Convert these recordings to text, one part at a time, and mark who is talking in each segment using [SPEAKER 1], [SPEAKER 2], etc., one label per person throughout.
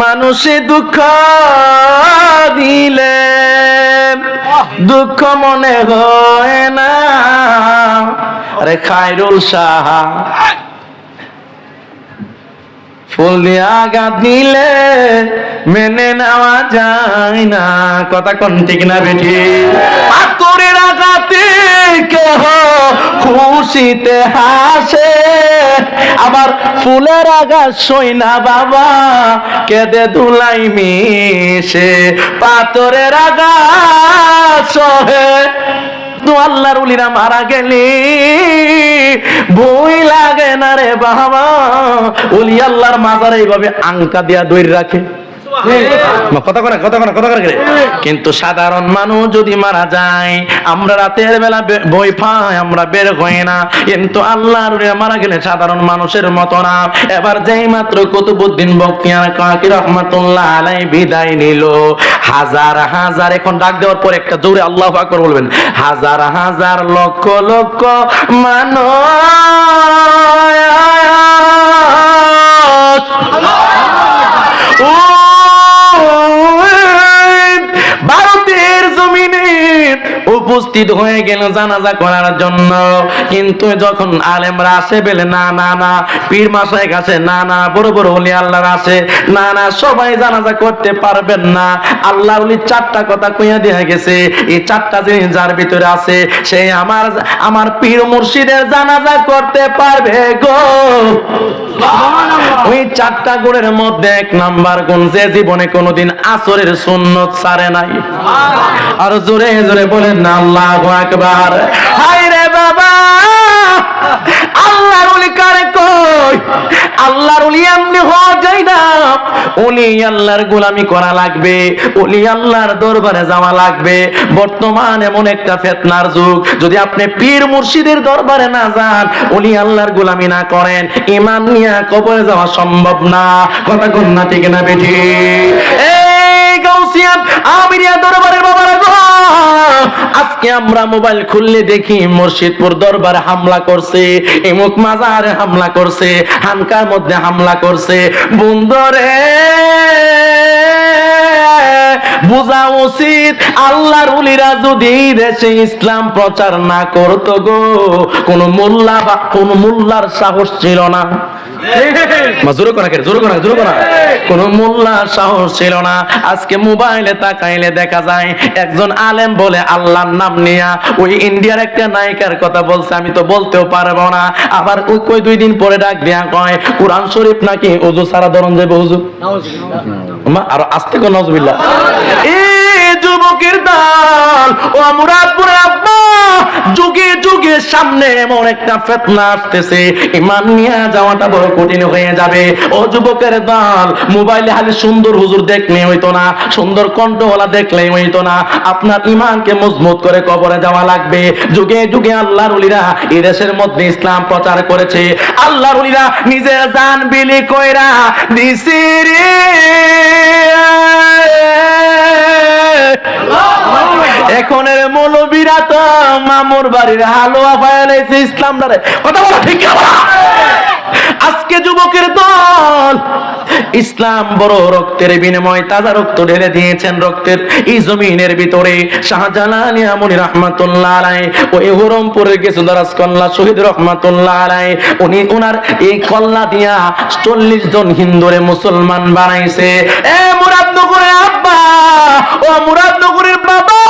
[SPEAKER 1] মানুষে দুঃখ দিলে দুঃখ মনে হয় না। আরে খায়রুল সাহা ফুল দিয়ে আঘাত দিলে মেনে নেওয়া যায় না। কথা কোন ঠিক না বেঠি? পাথরের আঘাতে কেহ খুশিতে হাসে। আবার ফুলের আগাছ সই না বাবা। কেঁদে ধুলাই মিশে পাথরের আগাছ সহে। আল্লাহর উলিরা মারা গেলি বই লাগে না রে বাবা। উলি আল্লাহর মাজার এইভাবে আংকা দিয়া দৈর রাখে। কথা করে কথা করে কথা করে কিন্তু সাধারণ মানুষ যদি মারা যায় আমরা রাতের বেলা বই পাই আমরা বের হই না। কিন্তু আল্লাহর মারা গেলে সাধারণ মানুষের মতো না। এবার যেই মাত্র কুতুবুদ্দিন বক্তিয়ার কাকি রহমাতুল্লাহ আলাই বিদায় নিল। হাজার হাজার এখন ডাক দেওয়ার পর একটা জোরে আল্লাহ আকবার বলবেন হাজার হাজার লক্ষ লক্ষ মানুষ। ও Dios উপস্থিত হয়ে গেল জানাজা করার জন্য। কিন্তু যখন আলেমরা আসে বলে না না না পীর মাসায় কাছে না না বড় বড় হলি আল্লাহর আসে না না সবাই জানাজা করতে পারবেন না। আল্লাহ উলি চারটা কথা কইয়া দেয়া গেছে। এই চারটা জিনিস যার ভিতরে আছে সে আমার আমার পীর মুর্শিদের জানাজা করতে পারবে গো। ওই চারটা গুণের মধ্যে এক নাম্বার গুণ যে জীবনে কোনোদিন আসরের সুন্নত সারে নাই। আর জোরে জোরে বলেন না আল্লাহ আকবার। হাই রে বাবা! আল্লাহর কারে কই? আল্লাহর এমনি হওয়া যায় না। আল্লাহর গোলামি করা লাগবে আল্লাহর দরবারে যাওয়া লাগবে। বর্তমান এমন একটা ফেতনার যুগ, যদি আপনি পীর মুর্শিদের দরবারে না যান, উলি আল্লাহর গোলামি না করেন, ইমান নিয়ে কবরে যাওয়া সম্ভব না। কথা কোন না ঠিক না বেঠি? এই গাউসিয়ান আমিরিয়া দরবারের আজকে আমরা মোবাইল খুললে দেখি মুর্শিদপুর দরবার হামলা করছে এমুক মাজারে হামলা করছে, হানকার মধ্যে হামলা করছে। বন্ধরে! বোঝা উচিত আল্লাহর উলিরা যদি দেশে ইসলাম প্রচার না করতো গো কোন মোল্লা বা কোন মোল্লার সাহস ছিল না। মা জোরে করা জোরে করা জোরে করা কোন মোল্লার সাহস ছিল না। আজকে মোবাইলে তাকাইলে দেখা যায় একজন আলেম বলে আল্লাহর নাম নিয়া ওই ইন্ডিয়ার একটা নায়িকার কথা বলছে আমি তো বলতেও পারব না। আবার ওই কই দুই দিন পরে ডাক দিয়া কয় কোরআন শরীফ নাকি ওজু সারা ধরন যাবে আরও আস্তে কোন নজবিল্লা যুবকের দল, ও যুগে যুগে সামনে এমন একটা ফেতনা আসতেছে। ইমান নিয়ে যাওয়াটা বড় কঠিন হয়ে যাবে। ও যুবকের দল, মোবাইলে সুন্দর হুজুর দেখলে হইতো না, সুন্দর কণ্ঠওয়ালা দেখলেই হইতো না। আপনার ইমানকে মজবুত করে কবরে যাওয়া লাগবে। যুগে যুগে আল্লাহর উলিরা এই দেশের মধ্যে ইসলাম প্রচার করেছে। আল্লাহর উলিরা নিজের জান বিলি কইরা দিছি মামুর বাড়ির হালুয়া পায়ালাইছে ইসলাম কথা বলা ঠিক? আজকে যুবকের দল ইসলাম বড় রক্তের বিনিময় তাজা রক্ত ঢেলে দিয়েছেন রক্তের এই জমিনের ভিতরে শাহজালাল ইয়ামুনি রহমাতুল্লাহ দারাজ কল্লা শহীদ রহমাতুল্লাহ উনি ওনার এই কল্লা দিয়া চল্লিশ জন হিন্দুরে মুসলমান বানাইছে। এ আব্বা, ও মুরাদনগরের বাবা,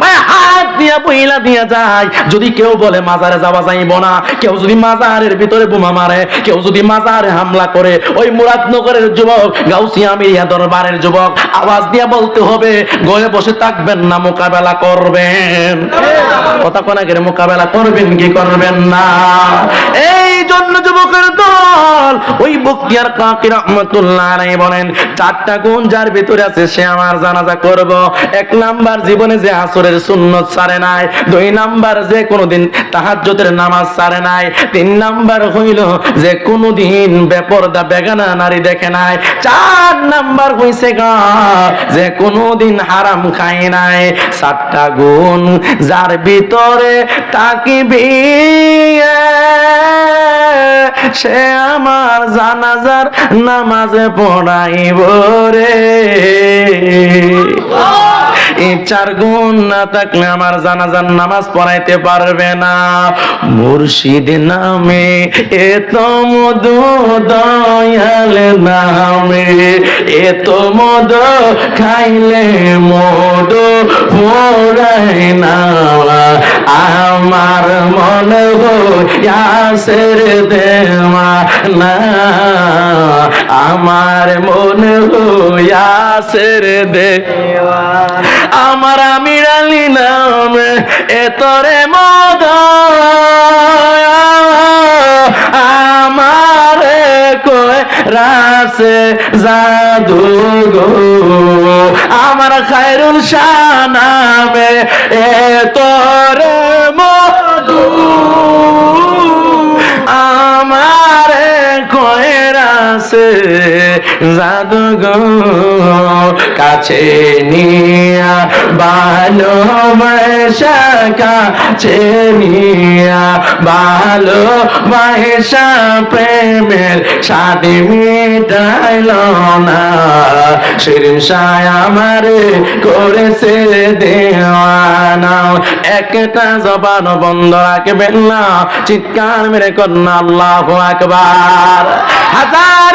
[SPEAKER 1] ভাই হাত দিয়া বইলা দিয়া যায়। যদি কেউ বলে মাজারে যাওয়া যাইব না, কেউ যদি মাজারের ভিতরে বোমা মারে কেউ যদি মাজারে হামলা করে ওই মুরাদনগরের যুবক গাউসিয়া মিরিয়া দরবারের যুবক আওয়াজ দিয়ে বলতে হবে গয়ে বসে থাকবেন না মোকাবেলা করবেন। কথা কোনাগের মোকাবেলা করবেন কি করবেন না? এই জন্য যুবকের দল ওই বক্তিয়ার কাকি রহমতুল্লাহ আলাইহি বলেন, চারটা গুণ যার ভিতরে আছে সে আমার জানাজা করব। এক নাম্বার জীবনে যে আসরের সুন্নত সারে নাই, দুই নাম্বার যে কোনোদিন তাহাজ্জুদের নামাজ সারে নাই, তিন নাম্বার হইল যে কোনোদিন বেপরদা বেগানা নারী দেখে নাই, চার নাম্বার হইছে গা, যে কোনোদিন হারাম খাই নাই। সাতটা গুণ যার ভিতরে তাকিবি সে আমার জানাজার নামাজে পড়াইব রে। চার গুণ না থাকলে আমার জানাজার নামাজ পড়াইতে পারবে না। মুর্শিদ নামে এত মধু দয়াল নামে এত মধু খাইলে মদ পড়াই না আমার মন হইয়াসের দেওয়া না, আমার মন হইয়াসের দেওয়া আমার আমিরালি নাম এতরে মদ। আমার কয় রাসে জাদু গো। আমার খায়রুল শাহ নামে তোরে মধু। আমার কয়রাসে জাদুগো কাছে নিয়া ভালোবাসা কাছে নিয়া ভালোবাসা প্রেমের সাথে মিটাইল না। শিরিন সায় আমার করেছে দেওয়ানা। একটা জবান বন্ধ রাখবেন না, চিৎকার মেরে কন্যা, আল্লাহ আকবার। হাজার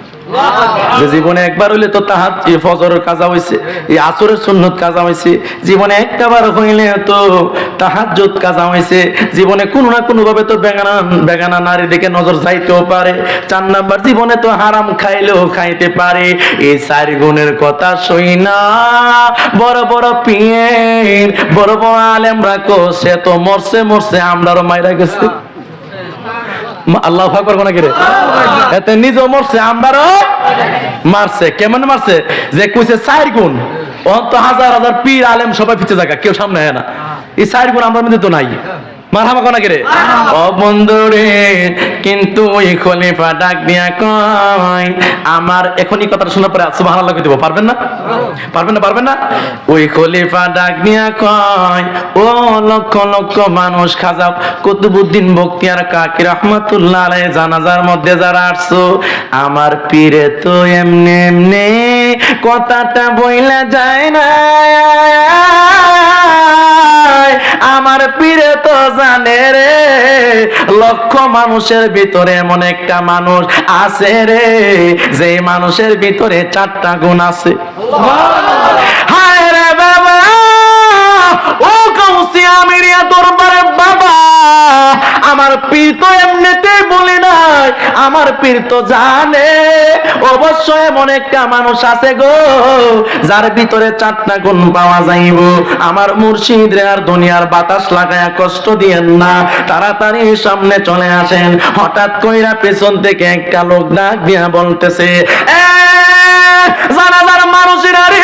[SPEAKER 1] যে জীবনে একবার হইলে তো তাহার এই ফজরের কাজা হইছে, এই আসরের সুন্নত কাজা হইছে, জীবনে একটাবার হইলে তো তাহাজ্জুদ কাজা হইছে, জীবনে কোনো না কোনো ভাবে তো বেগানা বেগানা নারী দিকে নজর যাইতেও পারে, চার নাম্বার জীবনে তো হারাম খাইলেও খাইতে পারে, এই চার গুণের কথা শুই না, বড় বড় পিয়ের বড় বড় আলেমরা কো তো মরছে মরছে, আমরারও মাইরা গেছে। আল্লাহ করব না কিরে? এতে নিজেও মরছে আমারও মারছে। কেমন মারছে? যে কুছে চার গুণ। অন্ত হাজার হাজার পীর, আলেম সবাই পিছে থাকা, কেউ সামনে হয় না। এই চার গুণ আমার মধ্যে তো নাই। মারহামা কোনা কিরে? ও বন্ধুরে কিন্তু খলিফা ডাক দিয়া কয় আমার এখনই কথাটা শোনার পরে সুবহানাল্লাহ কই দিব পারবেন না? পারবেন না পারবেন না? ওই খলিফা ডাক দিয়া কয় ও লক্ষ লক্ষ মানুষ খাজাব কুতুবুদ্দিন বক্তিয়ার কাকি রহমাতুল্লাহ আলাইহি জানাজার মধ্যে যারা আসছো আমার পীরে তো এমনি এমনি কথাটা বইলা যায় না। আমার পীরে তো জানে রে লক্ষ মানুষের ভিতরে এমন একটা মানুষ আছে রে যে মানুষের ভিতরে চারটা গুণ আছে। হায় রে বাবা! ও কৌশি আমিরিয়া বাবা আমার পীর তো এমনিতেই বলি নাই। আমার পীর তো জানে। অবশ্যই এমন একটা মানুষ আছে গো, যার ভিতরে চারটা গুণ পাওয়া যাইব। আমার মুর্শিদ আর দুনিয়ার বাতাস লাগায়া কষ্ট দিয়েন না। তাড়াতাড়ি সামনে চলে আসেন। হঠাৎ কইরা পেছন থেকে একটা লোক ডাক দিয়া বলতেছে, এ, জানাজার মানুষের আরে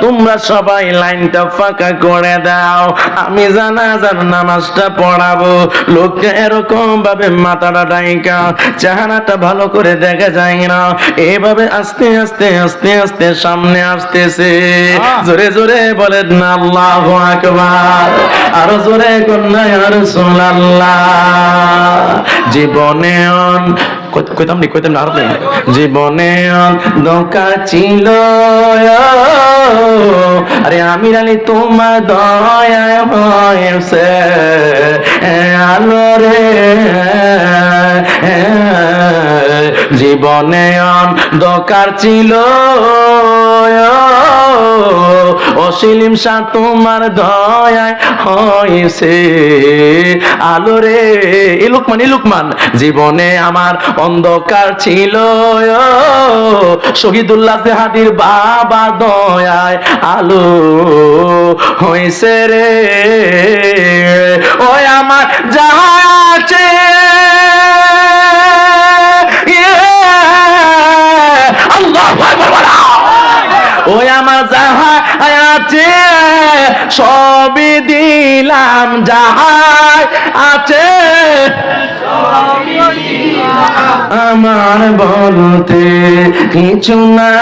[SPEAKER 1] তোমরা সবাই লাইনটা ফাঁকা করে দাও। আমি জানাজার নামাজটা পড়াবো। লোকটা এরকম ভাবে মাথাটা ডাইকা চেহারাটা ভালো করে দেখা যায় না। এভাবে আস্তে আস্তে আস্তে আস্তে সামনে আসতেছে। জোরে জোরে বলেন না আল্লাহ আকবার। আরও জোরে কন্যা রাসূলুল্লাহ জীবনে অন কই- কইতাম নি কইতাম না আর কই। জীবনে অন্ধকার ছিল, আরে আমির আলী, তোমার দয়া হয়েছে আলো রে জীবনে অন্ধকার ছিল। অসিলিম শাহ তোমার দয়ায় হয়েছে। আলো রে, এ লুকমান এ লুকমান, জীবনে আমার অন্ধকার ছিল। শহীদুল্লাহ জেহাদির বাবা দয়ায় আলো হয়েছে রে। আছে সবই দিলাম যাহাই আছে। আমার বলতে কিছু না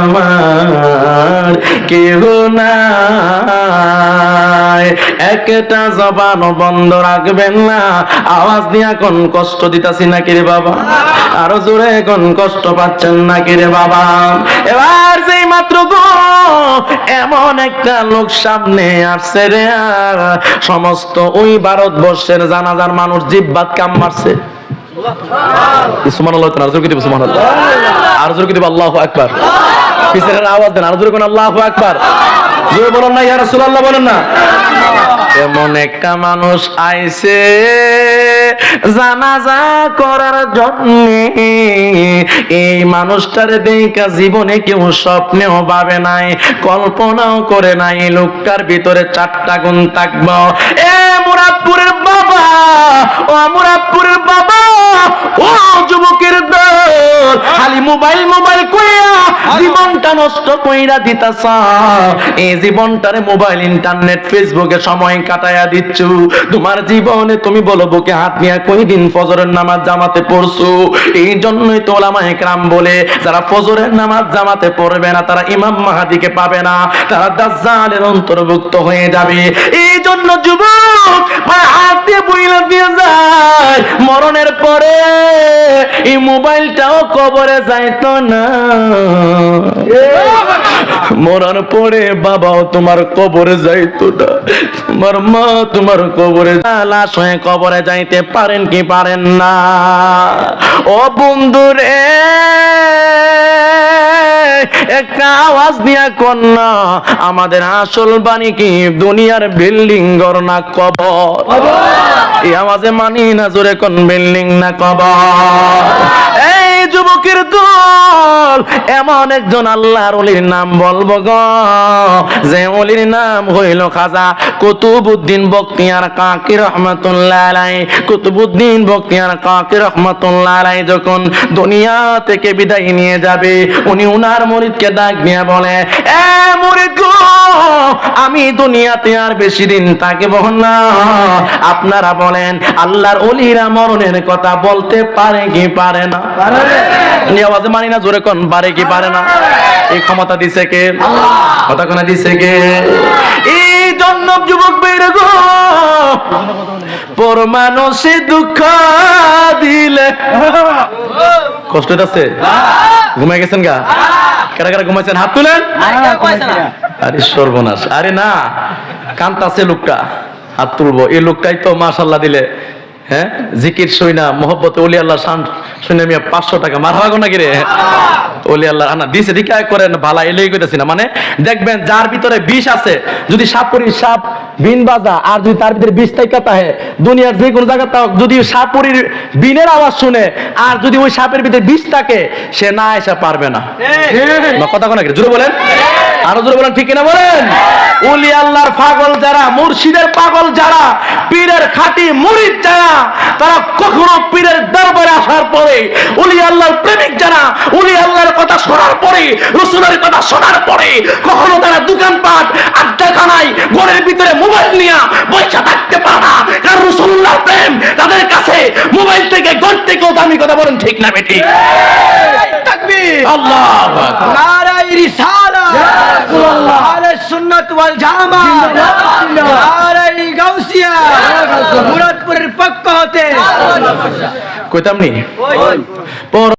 [SPEAKER 1] আমার কেউ নাই। একটা জবান বন্ধ রাখবেন না। আওয়াজ দিয়া কোন কষ্ট দিতাছি নাকি রে বাবা? আরও জোরে কোন কষ্ট পাচ্ছেন নাকি রে বাবা? এবার যেই মাত্র গো, এমন একটা লোক সামনে আসছে রে। সমস্ত ওই ভারতবর্ষের জানাজার মানুষ জিব্বাত কাম মারছে। সুবহানাল্লাহ আর সুবহানাল্লাহ? আর পিছনের আওয়াজ দেন, আর জোরে কোন আল্লাহু আকবার? জোরে বলেন না, ইয়া রাসূলুল্লাহ, বলেন না। এমন একটা মানুষ আইছে জানাজা করার জন্য। এই মানুষটার দেখা জীবনে কেউ স্বপ্নেও ভাবে নাই, কল্পনাও করে নাই লোকটার ভিতরে চারটা গুণ থাকব। এ মুরাদপুরের বাবা মোবাইল মোবাইল কইয়া জীবনটা নষ্ট কইরা দিতাছ। এই জীবনটারে মোবাইল ইন্টারনেট ফেসবুকে সময় কাটায়া দিচ্ছ। তোমার জীবনে তুমি বলো বুকে হাত নিয়ে কই দিন ফজরের নামাজ জামাতে পড়ছো? এই জন্যই তো ওলামায়ে কেরাম বলে যারা ফজরের নামাজ জামাতে পড়বে না তারা ইমাম মাহাদিকে পাবে না। তারা দাজ্জালের অন্তর্ভুক্ত হয়ে যাবে। এই জন্য যুবক হাত দিয়ে বইলা দিয়ে যায়। মরণের পরে এই মোবাইলটাও কবরে যাইতো না। মরার পরে বাবাও তোমার কবরে যাইতো না। তোমার মা তোমার কবরে লাশ হয়ে কবরে যাইতে পারেন কি পারেন না। ও বন্ধুরে একটা আওয়াজ দিয়া কন্যা আমাদের আসল বাণী কি? দুনিয়ার বিল্ডিং গড় না কব এই আওয়াজে মানি না জোরে কোন বিল্ডিং না কবর? এই যুবকের দল, এমন একজন আল্লাহর অলির নাম বলব গো। যে অলির নাম হইল খাজা কুতুবুদ্দিন বক্তিয়ার কাকি রহমাতুল্লাহ আলাই কুতুবুদ্দিন বক্তিয়ার কাকি রহমাতুল্লাহ আলাই যখন দুনিয়া থেকে বিদায় নিয়ে যাবে, উনি উনার মুরিদকে ডাক নিয়ে বলে, এ মুরিদ গো, আমি দুনিয়াতে আর বেশি দিন থাকিব না। আপনারা বলেন, আল্লাহর অলিরা মরণের কথা বলতে পারে কি পারে না। মানি না, জোরে কোন পারে কি পারে না। এই ক্ষমতা দিছে কে? কথা কোনা দিছে কে? এই যুবক গো, পর দুঃখ দিলে। কষ্ট আছে ঘুমাই গেছেন গা? কারা কারা ঘুমাইছেন? হাত তুলেন। আরে সর্বনাশ। আরে না, কান্তাছে লোকটা। হাত তুলবো। এই লোকটাই তো মাশাল্লাহ দিলে। হ্যাঁ? জিকির সই না মোহব্বত ওলি আল্লাহ শান শুনে আমি পাঁচশো টাকা মার হাগো নাকি রে? ওলি আল্লাহ আনা দিছে দিকে করেন ভালা এলেই কইতেছি না। মানে দেখবেন যার ভিতরে বিষ আছে যদি সাপুরি সাপ বিন বাজা আর যদি তার ভিতরে বিষ থেকে তাহে দুনিয়ার যে কোনো জায়গা তাও যদি সাপুরির বিনের আওয়াজ শুনে আর যদি ওই সাপের ভিতরে বিষ থাকে সে না এসে পারবে না। না, কথা কোনা জোরে বলেন। আরও জোরে বলেন ঠিক কিনা বলেন? উলি আল্লাহর পাগল যারা মুর্শিদের পাগল যারা পীরের খাঁটি মুরিদ যারা তারা কখনো পীরের দরবারে আসার পরে উলি আল্লাহর প্রেমিক যারা উলি আল্লাহর কথা শোনার পরে রসুলের কথা শোনার পরে কখনো তারা দোকানপাট আড্ডাখানায় ঘরের ভিতরে মোবাইল নিয়ে বৈশা থাকতে পারে না। কারণ রসুল্লাহর প্রেম তাদের কাছে মোবাইল থেকে ঘর থেকেও দামি কথা বলেন ঠিক না বেঠিক? আল্লাহ
[SPEAKER 2] নারাই রিসালা আলে সুন্নাত ওয়াল জামা নারাই গাউসিয়া মুরাদপুরের পক্ষ হতে
[SPEAKER 1] কইতাম নি পর